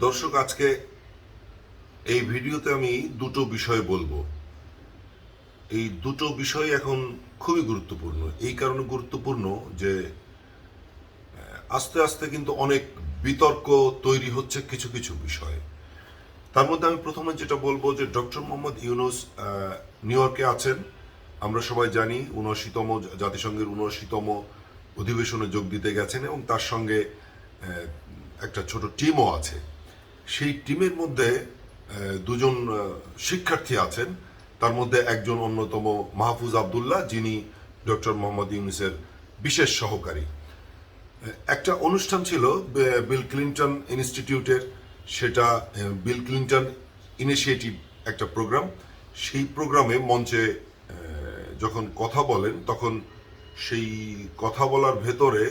দর্শক, আজকে এই ভিডিওতে আমি দুটো বিষয় বলব। এই দুটো বিষয় এখন খুবই গুরুত্বপূর্ণ। এই কারণে গুরুত্বপূর্ণ যে আস্তে আস্তে কিন্তু অনেক বিতর্ক তৈরি হচ্ছে কিছু কিছু বিষয়ে। তার মধ্যে আমি প্রথমে যেটা বলব যে, ডক্টর মোহাম্মদ ইউনুস নিউ ইয়র্কে আছেন। আমরা সবাই জানি উনআশিতম জাতিসংঘের উনআশিতম অধিবেশনে যোগ দিতে গেছেন এবং তার সঙ্গে একটা ছোট টিমও আছে। সেই টিমের মধ্যে দুজন শিক্ষার্থী আছেন। তার মধ্যে একজন অন্যতম মাহফুজ আবদুল্লাহ, যিনি ডক্টর মোহাম্মদ ইউনুসের বিশেষ সহকারী। একটা অনুষ্ঠান ছিল বিল ক্লিন্টন ইনস্টিটিউটের। সেটা বিল ক্লিন্টন ইনিশিয়েটিভ একটা প্রোগ্রাম। সেই প্রোগ্রামে মঞ্চে যখন কথা বলেন, তখন সেই কথা বলার ভেতরে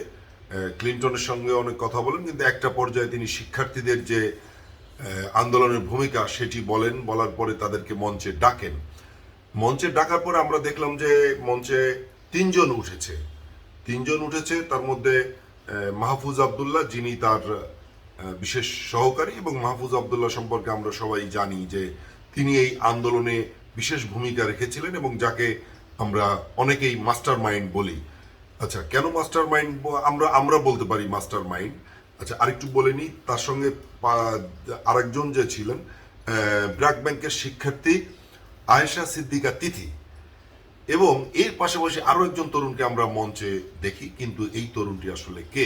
ক্লিন্টনের সঙ্গে অনেক কথা বলেন, কিন্তু একটা পর্যায়ে তিনি শিক্ষার্থীদের যে আন্দোলনের ভূমিকা সেটি বলেন, বলার পরে তাদেরকে মঞ্চে ডাকেন। মঞ্চে ডাকার পরে আমরা দেখলাম যে মঞ্চে তিনজন উঠেছে। তিনজন উঠেছে, তার মধ্যে মাহফুজ আবদুল্লাহ, যিনি তার বিশেষ সহকারী এবং মাহফুজ আবদুল্লাহ সম্পর্কে আমরা সবাই জানি যে তিনি এই আন্দোলনে বিশেষ ভূমিকা রেখেছিলেন এবং যাকে আমরা অনেকেই মাস্টার মাইন্ড বলি। আচ্ছা কেন মাস্টার মাইন্ড আমরা আমরা বলতে পারি মাস্টার মাইন্ড আচ্ছা আরেকটু বলে নিই, তার সঙ্গে আরেকজন যে ছিলেন ব্র্যাক ব্যাংকের শিক্ষার্থী আয়েশা সিদ্দিকা তিথি। এবং এর পাশাপাশি আরও একজন তরুণকে আমরা মঞ্চে দেখি, কিন্তু এই তরুণটি আসলে কে?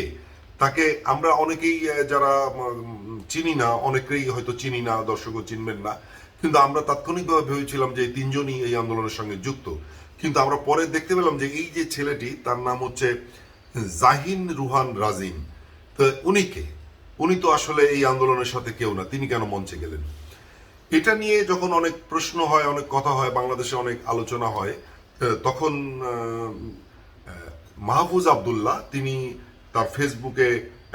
তাকে আমরা অনেকেই যারা চিনি না, অনেকেই হয়তো চিনি না, দর্শকও চিনবেন না, কিন্তু আমরা তাৎক্ষণিকভাবে ভেবেছিলাম যে এই তিনজনই এই আন্দোলনের সঙ্গে যুক্ত। কিন্তু আমরা পরে দেখতে পেলাম যে এই যে ছেলেটি, তার নাম হচ্ছে জাহিন রুহান রাজিন তো উনি কে? উনি তো আসলে এই আন্দোলনের সাথে কেউ না, তিনি কেন মঞ্চে গেলেন? এটা নিয়ে যখন অনেক প্রশ্ন হয়, অনেক কথা হয়, বাংলাদেশে অনেক আলোচনা হয় তখন মাহফুজ আবদুল্লাহ, তিনি তার ফেসবুকে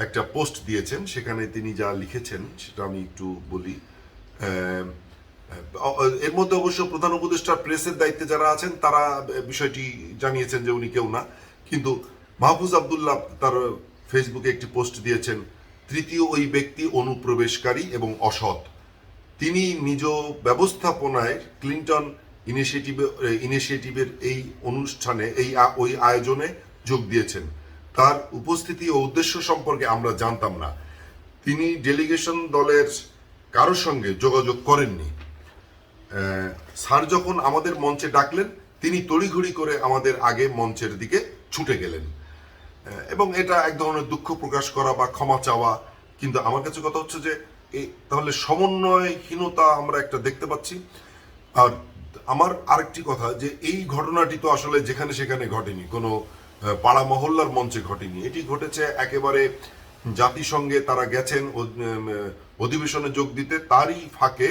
একটা পোস্ট দিয়েছেন, সেখানে তিনি যা লিখেছেন, সেটা আমি একটু বলি। এর মধ্যে অবশ্য প্রধান উপদেষ্টার প্রেসের দায়িত্বে যারা আছেন, তারা বিষয়টি জানিয়েছেন যে উনি কেউ না। কিন্তু মাহফুজ আবদুল্লাহ তার ফেসবুকে একটি পোস্ট দিয়েছেন তৃতীয় ওই ব্যক্তি অনুপ্রবেশকারী এবং অসৎ। তিনি নিজ ব্যবস্থাপনায় ক্লিন্টন ইনিশিয়েটিভ ইনিশিয়েটিভের এই অনুষ্ঠানে, এই ওই আয়োজনে যোগ দিয়েছেন। তার উপস্থিতি ও উদ্দেশ্য সম্পর্কে আমরা জানতাম না। তিনি ডেলিগেশন দলের কারোর সঙ্গে যোগাযোগ করেননি। স্যার যখন আমাদের মঞ্চে ডাকলেন, তিনি তড়িঘড়ি করে আমাদের আগে মঞ্চের দিকে ছুটে গেলেন। এবং এটা এক ধরনের দুঃখ প্রকাশ করা বা ক্ষমা চাওয়া, কিন্তু আমার কাছে কথা হচ্ছে যে, এই তাহলে সমন্বয়হীনতা আমরা একটা দেখতে পাচ্ছি। আর আমার আরেকটি কথা যে, এই ঘটনাটি তো আসলে যেখানে সেখানে ঘটেনি, কোনো পাড়া মহল্লার মঞ্চে ঘটেনি। এটি ঘটেছে একেবারে জাতিসংঘে তারা গেছেন অধিবেশনে যোগ দিতে, তারই ফাঁকে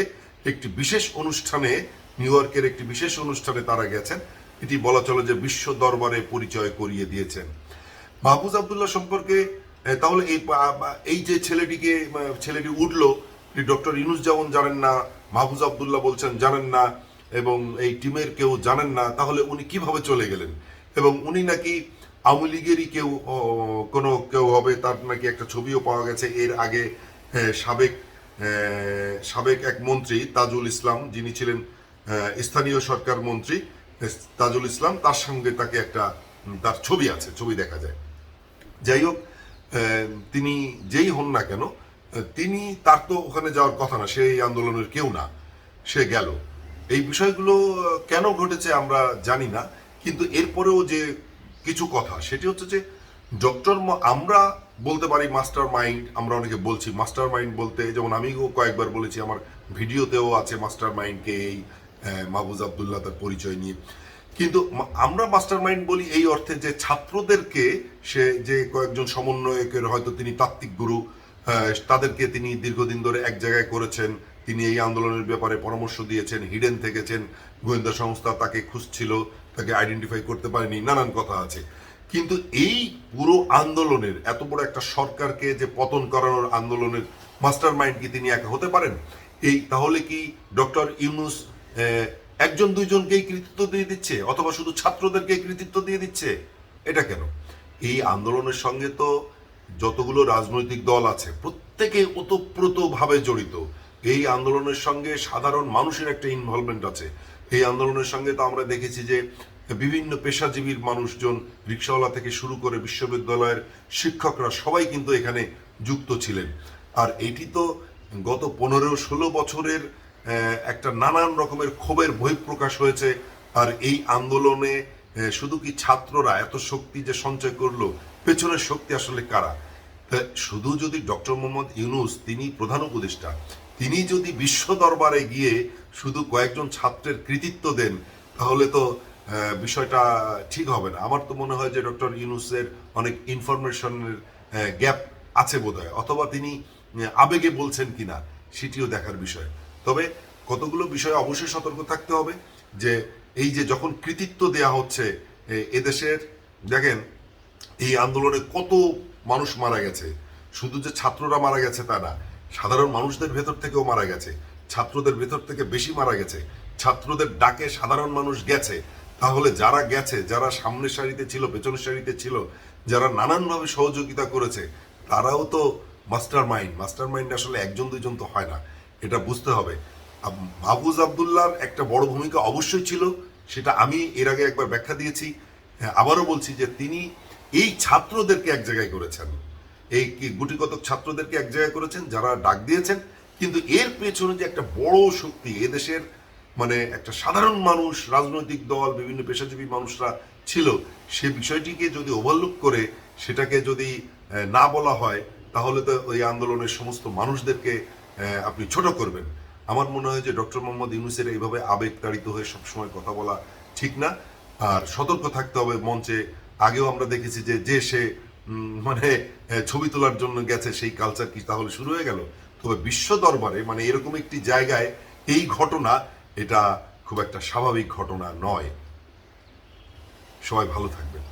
একটি বিশেষ অনুষ্ঠানে, নিউ ইয়র্কের একটি বিশেষ অনুষ্ঠানে তারা গেছেন। এটি বলা চলে যে বিশ্ব দরবারে পরিচয় করিয়ে দিয়েছেন। মাহফুজ আবদুল্লাহ সম্পর্কে তাহলে এই এই যে ছেলেটিকে ছেলেটি উঠল ডক্টর ইনুস যেমন জানেন না মাহফুজ আবদুল্লাহ বলছেন জানেন না, এবং এই টিমের কেউ জানেন না, তাহলে উনি কীভাবে চলে গেলেন? এবং উনি নাকি আওয়ামী লীগেরই কেউ কোনো কেউ হবে, তার নাকি একটা ছবিও পাওয়া গেছে, এর আগে সাবেক সাবেক এক মন্ত্রী, তাজুল ইসলাম, যিনি ছিলেন স্থানীয় সরকার মন্ত্রী তাজুল ইসলাম, তার সঙ্গে তাকে একটা, তার ছবি আছে, ছবি দেখা যায়। যাই হোক তিনি যেই হন না কেন তিনি তার তো ওখানে যাওয়ার কথা না, সেই আন্দোলনের কেউ না, সে গেল। এই বিষয়গুলো কেন ঘটেছে আমরা জানি না, কিন্তু এরপরেও যে কিছু কথা, সেটি হচ্ছে যে, ডক্টর আমরা বলতে পারি মাস্টার মাইন্ড, আমরা অনেকে বলছি মাস্টার মাইন্ড বলতে, যেমন আমিও কয়েকবার বলেছি, আমার ভিডিওতেও আছে মাস্টার মাইন্ডকে এই মাহবুজ আবদুল্লাহ তার পরিচয় নিয়ে। কিন্তু আমরা মাস্টার মাইন্ড বলি এই অর্থে যে ছাত্রদেরকে সে যে কয়েকজন সমন্বয়কের হয়তো তিনি তাত্ত্বিক গুরু আহ, তাদেরকে তিনি দীর্ঘদিন ধরে এক জায়গায় করেছেন তিনি এই আন্দোলনের ব্যাপারে পরামর্শ দিয়েছেন হিডেন থেকেছেন গোয়েন্দা সংস্থা তাকে খুঁজছিল তাকে আইডেন্টিফাই করতে পারেনি নানান কথা আছে। কিন্তু এই পুরো আন্দোলনের এত বড় একটা সরকারকে যে পতন করানোর আন্দোলনের মাস্টার মাইন্ড কি তিনি একা হতে পারেন? এই তাহলে কি ডক্টর ইউনুস একজন দুইজনকেই কৃতিত্ব দিয়ে দিচ্ছে, অথবা শুধু ছাত্রদেরকে কৃতিত্ব দিয়ে দিচ্ছে? এটা কেন? এই আন্দোলনের সঙ্গে তো যতগুলো রাজনৈতিক দল আছে প্রত্যেকে ওতপ্রোতভাবে জড়িত। এই আন্দোলনের সঙ্গে সাধারণ মানুষের একটা ইনভলভমেন্ট আছে। এই আন্দোলনের সঙ্গে তো আমরা দেখেছি যে বিভিন্ন পেশাজীবীর মানুষজন রিক্সাওয়ালা থেকে শুরু করে বিশ্ববিদ্যালয়ের শিক্ষকরা সবাই কিন্তু এখানে যুক্ত ছিলেন। আর এটি তো গত পনেরো ষোলো বছরের একটা নানান রকমের ক্ষোভের বহিঃপ্রকাশ হয়েছে আর এই আন্দোলনে শুধু কি ছাত্ররা এত শক্তি যে সঞ্চয় করল, পেছনের শক্তি আসলে কারা? শুধু যদি ডক্টর মোহাম্মদ ইউনুস, তিনি প্রধান উপদেষ্টা, তিনি যদি বিশ্ব দরবারে গিয়ে শুধু কয়েকজন ছাত্রের কৃতিত্ব দেন, তাহলে তো বিষয়টা ঠিক হবে না। আমার তো মনে হয় যে ডক্টর ইউনুসের অনেক ইনফরমেশনের গ্যাপ আছে বোধহয়, অথবা তিনি আবেগে বলছেন কিনা, সেটিও দেখার বিষয়। তবে কতগুলো বিষয়ে অবশ্যই সতর্ক থাকতে হবে যে এই যে যখন কৃতিত্ব দেয়া হচ্ছে এদেশের, দেখেন, এই আন্দোলনে কত মানুষ মারা গেছে। শুধু যে ছাত্ররা মারা গেছে তা না, সাধারণ মানুষদের ভেতর থেকেও মারা গেছে। ছাত্রদের ভেতর থেকে বেশি মারা গেছে। ছাত্রদের ডাকে সাধারণ মানুষ গেছে। তাহলে যারা গেছে, যারা সামনের সারিতে ছিল, পেছনের সারিতে ছিল, যারা নানানভাবে সহযোগিতা করেছে, তারাও তো মাস্টার মাইন্ড মাস্টার মাইন্ড আসলে একজন দুইজন তো হয় না। এটা বুঝতে হবে। মাহফুজ আবদুল্লাহর একটা বড় ভূমিকা অবশ্যই ছিল সেটা আমি এর আগে একবার ব্যাখ্যা দিয়েছি। হ্যাঁ, আবারও বলছি যে তিনি এই ছাত্রদেরকে এক জায়গায় করেছেন। এই গুটিকতক ছাত্রদেরকে এক জায়গায় করেছেন যারা ডাক দিয়েছেন কিন্তু এর পেছনে যে একটা বড় শক্তি এদেশের মানে একটা সাধারণ মানুষ রাজনৈতিক দল বিভিন্ন পেশাজীবী মানুষরা ছিল সে বিষয়টিকে যদি ওভারলুক করে সেটাকে যদি না বলা হয় তাহলে তো ওই আন্দোলনের সমস্ত মানুষদেরকে আপনি ছোট করবেন। আমার মনে হয় যে ডক্টর মোহাম্মদ ইউনুসের এইভাবে আবেগ তাড়িত হয়ে সবসময় কথা বলা ঠিক না। আর সতর্ক থাকতে হবে মঞ্চে। আগেও আমরা দেখেছি যে যে সে মানে ছবি তোলার জন্য গেছে, সেই কালচার কি তাহলে শুরু হয়ে গেল? তবে বিশ্ব দরবারে মানে এরকম একটি জায়গায় এই ঘটনা, এটা খুব একটা স্বাভাবিক ঘটনা নয়। সবাই ভালো থাকবেন।